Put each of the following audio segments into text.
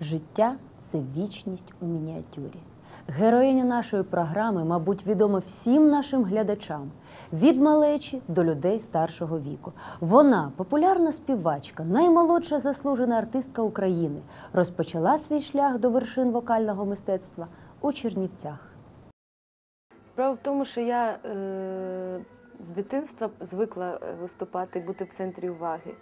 Життя це вічність у мініатюрі. Героїня нашої програми, мабуть, відома всім нашим глядачам від малечі до людей старшого віку. Вона популярна співачка, наймолодша заслужена артистка України. Розпочала свій шлях до вершин вокального мистецтва у Чернівцях. Справа в тому, що я е, з дитинства звикла е, виступати, бути в центрі уваги.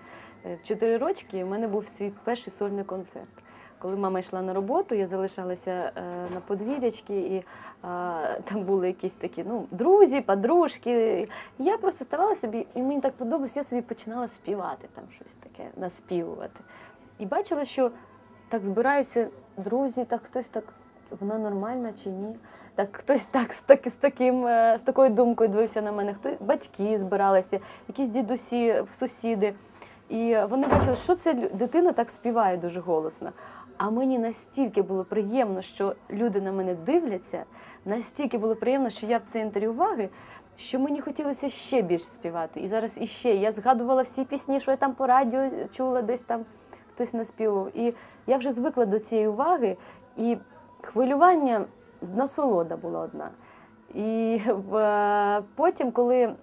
Е, В чотири рочки в мене був свій перший сольний концерт. Коли мама йшла на роботу, я залишалася е, на подвір'ячки, і е, там були якісь такі ну, друзі, подружки. Я просто ставала собі, і мені так подобалось, я собі починала співати, там щось таке, наспівувати. І бачила, що так збираються друзі, так хтось так. Вона нормальна чи ні? Так хтось так з, так, з, таким, е, з такою думкою дивився на мене, хто батьки збиралися, якісь дідусі, сусіди. І вони бачили, що це дитина так співає дуже голосно. А мені настільки було приємно, що люди на мене дивляться, настільки було приємно, що я в центрі уваги, що мені хотілося ще більше співати. І зараз іще. Я згадувала всі пісні, що я там по радіо чула, десь там хтось наспівав. І я вже звикла до цієї уваги, і хвилювання насолода була одна. І е, потім, коли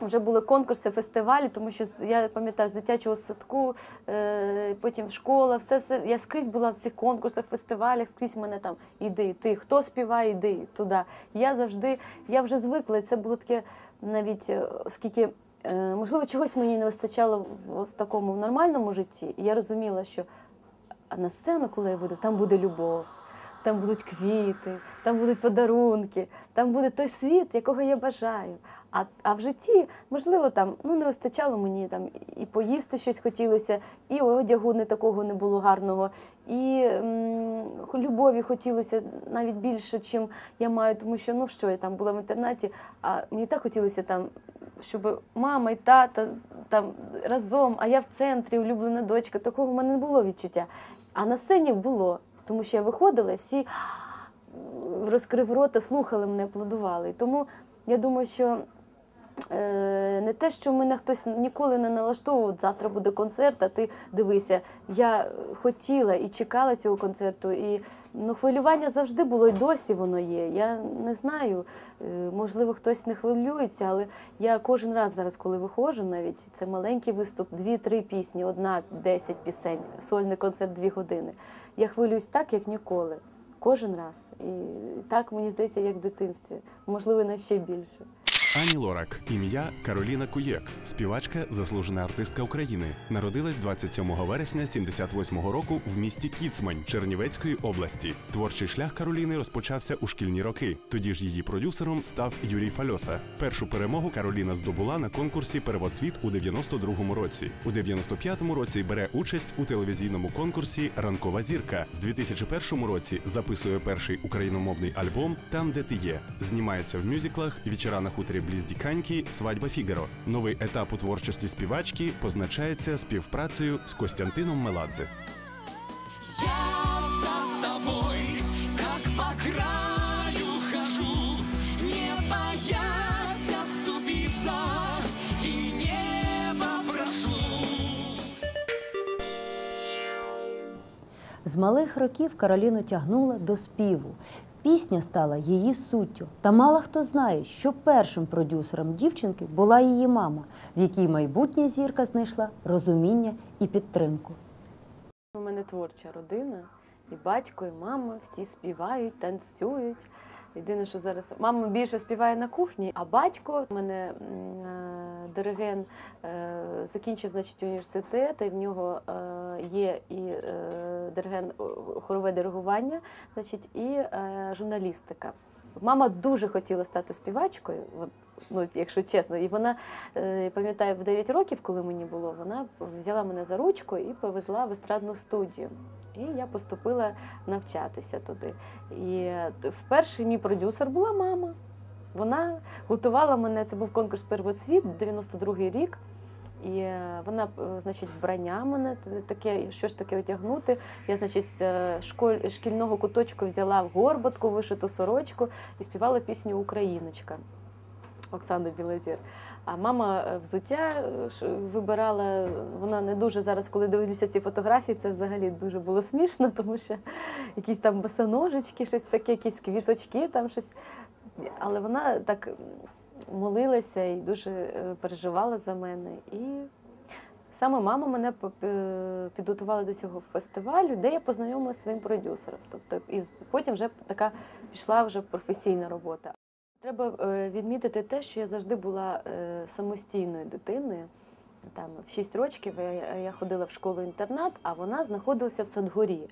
вже були конкурси, фестивалі, тому що я пам'ятаю з дитячого садку, е, потім школа, все, все. Я скрізь була в цих конкурсах, фестивалях, скрізь мене там іди, ти, хто співає, іди туди. Я завжди, я вже звикла, це було таке навіть, е, оскільки, е, можливо, чогось мені не вистачало в ось такому в нормальному житті. І я розуміла, що на сцену, коли я вийду, там буде любов. Там будуть квіти, там будуть подарунки, там буде той світ, якого я бажаю. А, а в житті, можливо, там ну не вистачало мені там і поїсти щось хотілося, і одягу не такого не було гарного, і м, любові хотілося навіть більше, чим я маю, тому що ну що я там була в інтернаті, а мені так хотілося там, щоб мама і тата там разом, а я в центрі, улюблена дочка. Такого в мене не було відчуття. А на сцені було, тому що я виходила, і всі розкрив рота, слухали мене, аплодували. Тому я думаю, що не те, що мене хтось ніколи не налаштовував, завтра буде концерт, а ти дивися. Я хотіла і чекала цього концерту. І ну, хвилювання завжди було, і досі воно є. Я не знаю, е, можливо, хтось не хвилюється, але я кожен раз зараз, коли виходжу, навіть це маленький виступ, дві-три пісні, одна, десять пісень, сольний концерт дві години. Я хвилююсь так, як ніколи. Кожен раз. І так мені здається, як в дитинстві, можливо, на ще більше. Ані Лорак, ім'я Кароліна Куєк, співачка, заслужена артистка України. Народилась 27 вересня 78-го року в місті Кіцмань Чернівецької області. Творчий шлях Кароліни розпочався у шкільні роки. Тоді ж її продюсером став Юрій Фальоса. Першу перемогу Кароліна здобула на конкурсі Переводсвіт у 92-му році. У 95-му році бере участь у телевізійному конкурсі Ранкова зірка. В 2001 році записує перший україномовний альбом Там, де ти є. Знімається в мюзиклах Вечора на хуторі бліз Діканьки, Свадьба Фігаро. Новий етап у творчості співачки позначається співпрацею з Костянтином Меладзе. Я за тобой, как по краю хожу, не боясь оступиться и небо прошу. З малих років Кароліну тягнула до співу. Пісня стала її суттю. Та мало хто знає, що першим продюсером дівчинки була її мама, в якій майбутня зірка знайшла розуміння і підтримку. У мене творча родина, і батько, і мама всі співають, танцюють. Єдине, що зараз мама більше співає на кухні, а батько у мене е, диригент е, закінчив значить, університет, і в нього е, є і диригент хорове диригування, значить, і е, журналістика. Мама дуже хотіла стати співачкою, ну, якщо чесно. І вона, е, пам'ятаю, в 9 років, коли мені було, вона взяла мене за ручку і повезла в естрадну студію. І я поступила навчатися туди. І е, вперше мій продюсер була мама. Вона готувала мене, це був конкурс «Первоцвіт», 92-й рік. І е, вона, е, значить, вбрання мене таке, що ж таке одягнути. Я, значить, з е, школь, шкільного куточку взяла в горботку, вишиту сорочку і співала пісню Україночка Оксани Білозір. А мама взуття вибирала. Вона не дуже зараз, коли дивлюся ці фотографії, це взагалі дуже було смішно, тому що якісь там босоножечки, щось таке, якісь квіточки, там щось. Але вона так молилася і дуже е, переживала за мене. І саме мама мене підготувала до цього фестивалю, де я познайомилася зі своїм продюсером. Тобто, і потім вже така пішла вже професійна робота. Треба е, відмітити те, що я завжди була е, самостійною дитиною. Там в 6 років я ходила в школу-інтернат, а вона знаходилася в Садгорі.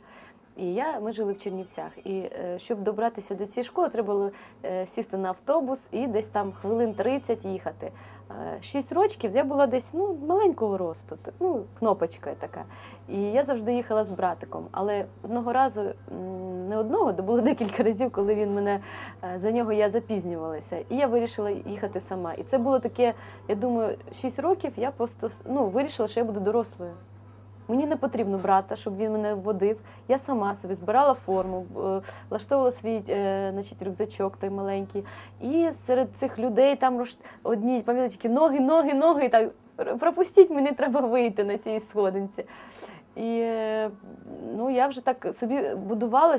І я, ми жили в Чернівцях. І е, щоб добратися до цієї школи, треба було е, сісти на автобус і десь там хвилин 30 їхати. Е, Шість років я була десь ну, маленького росту, ну, кнопочка така. І я завжди їхала з братиком. Але одного разу, не одного, то було декілька разів, коли він мене за нього я запізнювалася. І я вирішила їхати сама. І це було таке, я думаю, 6 років я просто ну, вирішила, що я буду дорослою. Мені не потрібно брата, щоб він мене водив. Я сама собі збирала форму, е, влаштовувала свій е, значить, рюкзачок той маленький. І серед цих людей там одні, тільки ноги, ноги, ноги. Так, пропустіть, мені треба вийти на цій сходинці. І е, ну, я вже так собі будувала,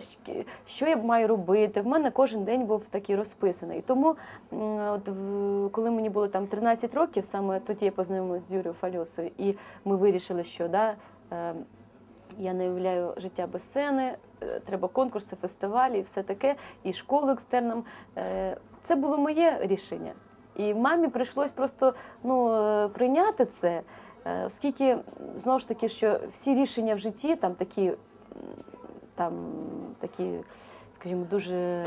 що я маю робити. В мене кожен день був такий розписаний. Тому, от, коли мені було там 13 років, саме тоді я познайомилася з Юрією Фальосою, і ми вирішили, що да, я не уявляю життя без сцени, е, треба конкурси, фестивалі і все таке, і школу екстерном. Е, Це було моє рішення. І мамі прийшлось просто ну, е, прийняти це, оскільки знову ж таки, що всі рішення в житті там такі, там, такі скажімо, дуже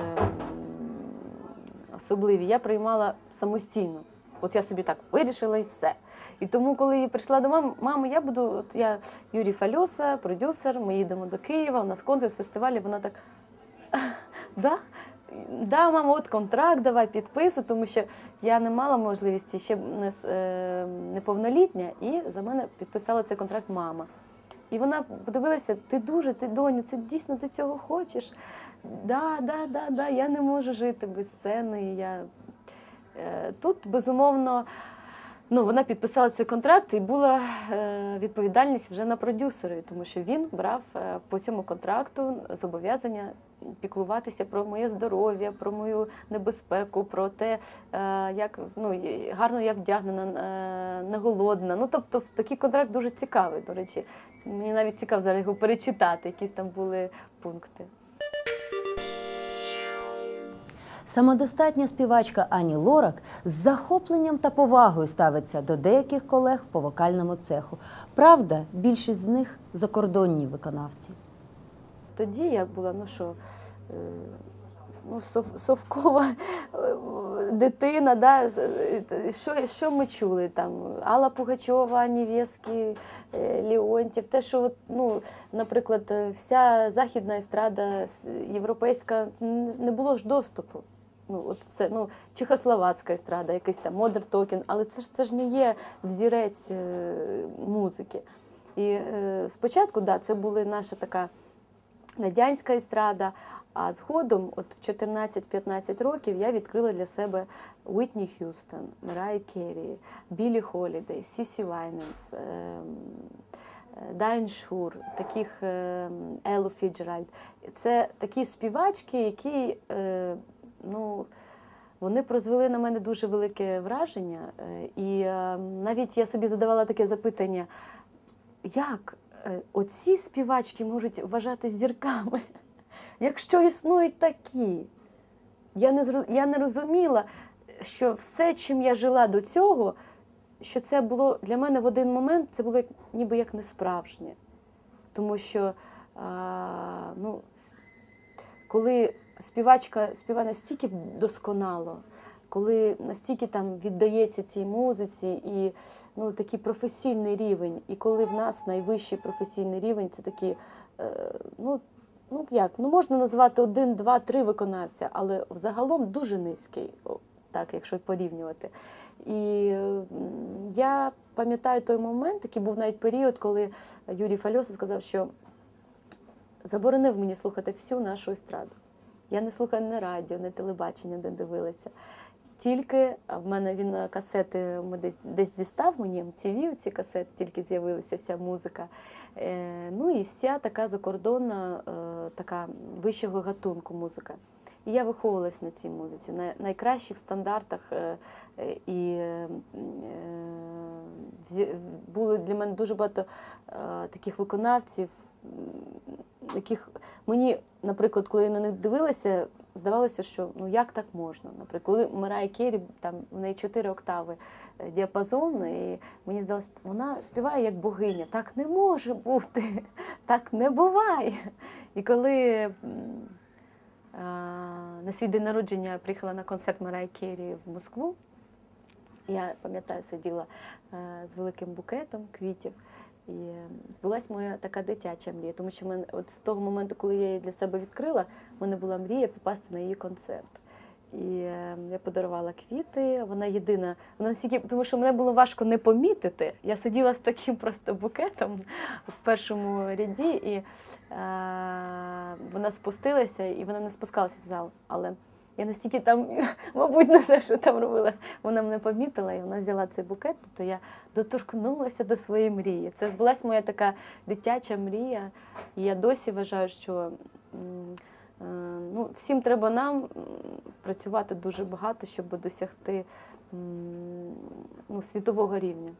особливі, я приймала самостійно. От я собі так вирішила і все. І тому, коли я прийшла до мами, мами, я буду, от я Юрій Фальоса, продюсер, ми їдемо до Києва, у нас конкурс, фестиваль, і вона так. Да? Да, мама, от контракт, давай підписуй, тому що я не мала можливості ще е, неповнолітня, і за мене підписала цей контракт мама. І вона подивилася: ти дуже, ти доню, це дійсно ти цього хочеш. Да, да, да, да, я не можу жити без сцени. Я... Е, Тут, безумовно, ну, вона підписала цей контракт і була е, відповідальність вже на продюсери, тому що він брав е, по цьому контракту зобов'язання піклуватися про моє здоров'я, про мою небезпеку, про те, як ну, гарно я вдягнена, не голодна. Ну, тобто, такий контракт дуже цікавий, до речі. Мені навіть цікаво зараз його перечитати, якісь там були пункти. Самодостатня співачка Ані Лорак з захопленням та повагою ставиться до деяких колег по вокальному цеху. Правда, більшість з них закордонні виконавці. Тоді я була, ну що, е, ну, сов, совкова е, дитина, да? е, що, що ми чули там? Алла Пугачова, Нівєський, е, Леонтів, те, що, ну, наприклад, вся західна естрада європейська не було ж доступу. Ну, от все, ну, чехословацька естрада, якийсь там модер токен, але це ж це ж не є взірець е, музики. І е, спочатку, да, це була наша така радянська естрада. А згодом, от в 14-15 років, я відкрила для себе Уітні Х'юстон, Мирай Керрі, Білі Холідей, Сісі Вайненс, ем, Дайн Шур, таких ем, Еллу Фіджеральд. Це такі співачки, які е, ну, вони прозвели на мене дуже велике враження. Е, І е, навіть я собі задавала таке запитання, як е, оці співачки можуть вважати зірками, якщо існують такі. Я не, я не розуміла, що все, чим я жила до цього, що це було для мене в один момент, це було ніби як несправжнє. Тому що а, ну, коли співачка співає настільки досконало, коли настільки там віддається цій музиці і ну, такий професійний рівень, і коли в нас найвищий професійний рівень, це такі, е, ну, ну як, ну можна назвати один, два, три виконавця, але взагалом дуже низький. Так, якщо порівнювати. І я пам'ятаю той момент, який був навіть період, коли Юрій Фальоса сказав, що заборонив мені слухати всю нашу естраду. Я не слухаю ні радіо, ні телебачення, де дивилася. Тільки в мене він е, касети ми десь, десь дістав мені MTV, ці касети, тільки з'явилася вся музика. Е, ну і вся така закордонна, е, така вищого гатунку музика. І я виховувалась на цій музиці, на найкращих стандартах. е, е, І е, взі- було для мене дуже багато е, таких виконавців, яких мені, наприклад, коли я на них дивилася, здавалося, що ну як так можна? Наприклад, коли Марая Керрі, там в неї чотири октави е, діапазон, і мені здалося, вона співає як богиня. Так не може бути, так не буває. І коли на свій день народження приїхала на концерт Марая Керрі в Москву, я пам'ятаю, сиділа е, з великим букетом квітів. І збулась моя така дитяча мрія, тому що мене, от з того моменту, коли я її для себе відкрила, в мене була мрія попасти на її концерт. І е, я подарувала квіти. Вона єдина, вона настільки, тому що мене було важко не помітити. Я сиділа з таким просто букетом в першому ряді, і е, вона спустилася, і вона не спускалася в зал. Але я настільки там, мабуть, не все, що там робила, вона мене помітила, і вона взяла цей букет. Тобто я доторкнулася до своєї мрії. Це була моя така дитяча мрія. І я досі вважаю, що е, ну, всім треба нам працювати дуже багато, щоб досягти ну, світового рівня.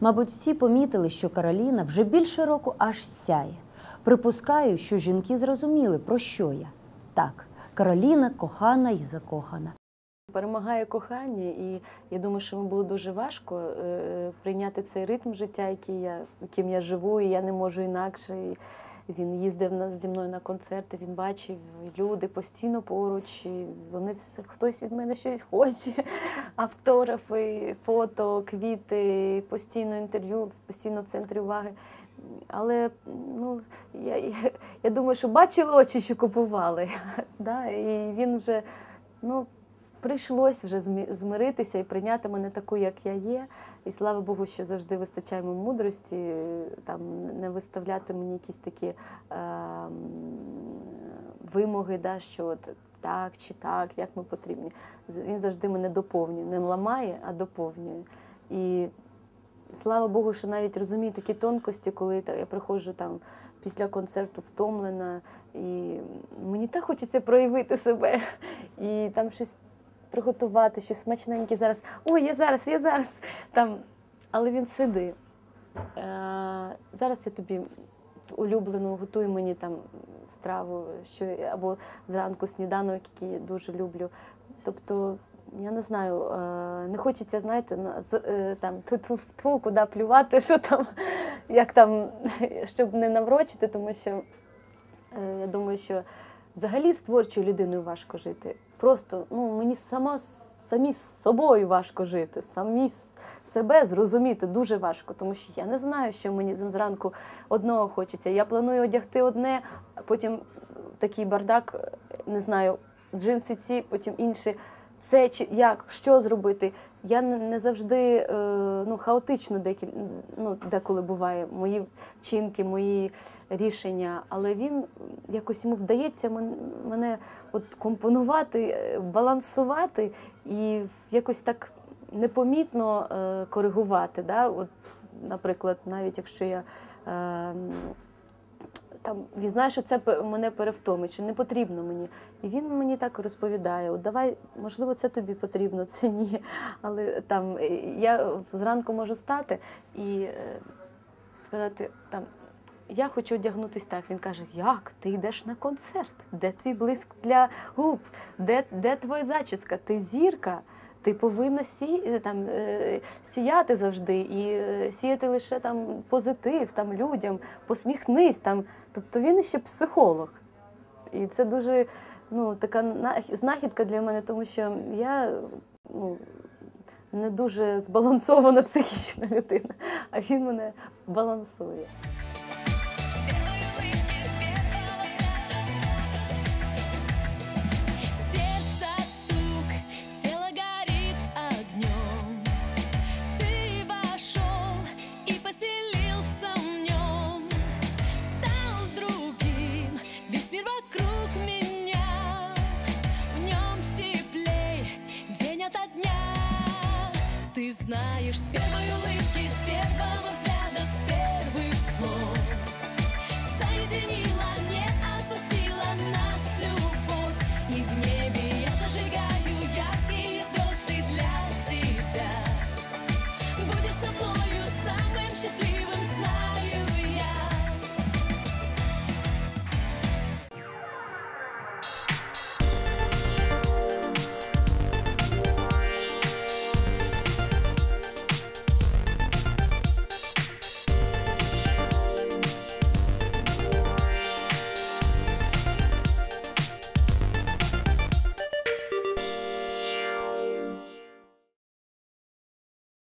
Мабуть, всі помітили, що Кароліна вже більше року аж сяє. Припускаю, що жінки зрозуміли, про що я. Так, Кароліна кохана і закохана. Перемагає кохання, і я думаю, що йому було дуже важко е, прийняти цей ритм життя, який я, яким я живу, і я не можу інакше. І він їздив на, зі мною на концерти, він бачив люди постійно поруч. І вони все, хтось від мене щось хоче. Автографи, фото, квіти, постійно інтерв'ю, постійно в центрі уваги. Але ну, я, я, думаю, що бачили очі, що купували. да? І він вже ну, прийшлось вже змиритися і прийняти мене таку, як я є. І слава Богу, що завжди вистачає мудрості, там не виставляти мені якісь такі е, вимоги, да, що от так чи так, як ми потрібні. Він завжди мене доповнює, не ламає, а доповнює. І слава Богу, що навіть розумію такі тонкості, коли я приходжу там після концерту втомлена, і мені так хочеться проявити себе і там щось приготувати, щось смачненьке зараз. Ой, я зараз, я зараз. Там. Але він сидить. Е, зараз я тобі улюблену готуй мені там страву, що або зранку сніданок, який я дуже люблю. Тобто, я не знаю, е, не хочеться, знаєте, е, там тьфу, тьфу, куди плювати, що там, як там, щоб не наврочити, тому що е, я думаю, що взагалі з творчою людиною важко жити. Просто ну, мені сама самі з собою важко жити, самі себе зрозуміти дуже важко, тому що я не знаю, що мені зранку одного хочеться. Я планую одягти одне, а потім такий бардак, не знаю, джинси ці, потім інші. Це чи як, що зробити? Я не завжди е, ну, хаотично декіль, ну, деколи буває мої вчинки, мої рішення, але він якось йому вдається мене от компонувати, е, балансувати і якось так непомітно е, коригувати. Да? От, наприклад, навіть якщо я. Е, там він що це мене перевтомить, що не потрібно мені. І він мені так розповідає: от давай, можливо, це тобі потрібно, це ні. Але там е, я зранку можу стати і е, сказати там. Я хочу одягнутися так. Він каже: Як? Ти йдеш на концерт? Де твій блиск для губ? Де, де твоя зачіска? Ти зірка. Ти повинна сі, е, там, е, сіяти завжди і е, сіяти лише там позитив там, людям, посміхнись там. Тобто він ще психолог. І це дуже ну, така знахідка для мене, тому що я ну, не дуже збалансована психічна людина, а він мене балансує.